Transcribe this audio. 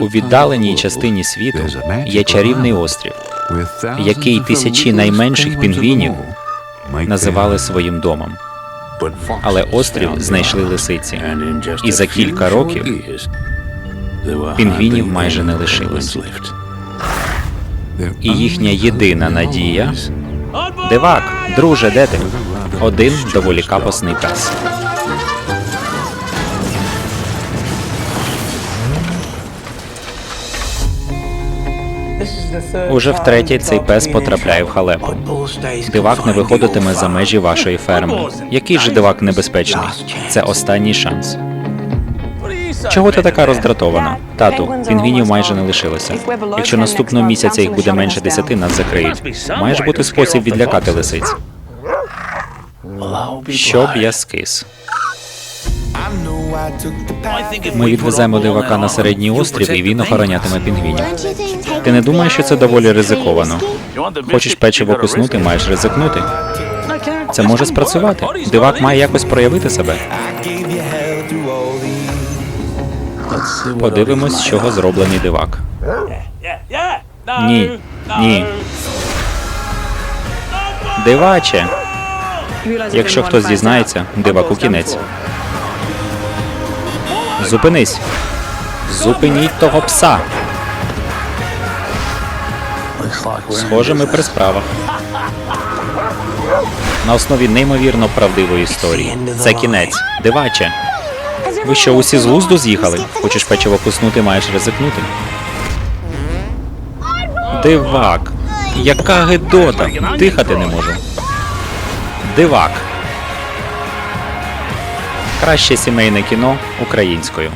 У віддаленій частині світу є чарівний острів, який тисячі найменших пінгвінів називали своїм домом. Але острів знайшли лисиці, і за кілька років пінгвінів майже не лишилось. І їхня єдина надія Дивак, друже, де ти? Один доволі капосний пес. Уже втретє цей пес потрапляє в халепу. Дивак не виходитиме за межі вашої ферми. Який же дивак небезпечний? Це останній шанс. Чого ти така роздратована? Тату, пінгвінів майже не лишилося. Якщо наступного місяця їх буде менше десяти, нас закриють. Має ж бути спосіб відлякати лисиць. Щоб я скис. Ми відвеземо дивака на середній острів, і він охоронятиме пінгвінів. Ти не думаєш, що це доволі ризиковано? Хочеш печиво куснути, маєш ризикнути. Це може спрацювати. Дивак має якось проявити себе. Подивимось, з чого зроблений дивак. Ні, ні. Диваче. Якщо хтось дізнається, диваку кінець. Зупинись. Зупиніть того пса. Схоже, ми при справах. На основі неймовірно правдивої історії. Це кінець. Диваче. Ви що, усі з глузду з'їхали? Хочеш печиво куснути, маєш ризикнути. Дивак. Яка гидота. Дихати не можу. Дивак. Краще сімейне кіно українською.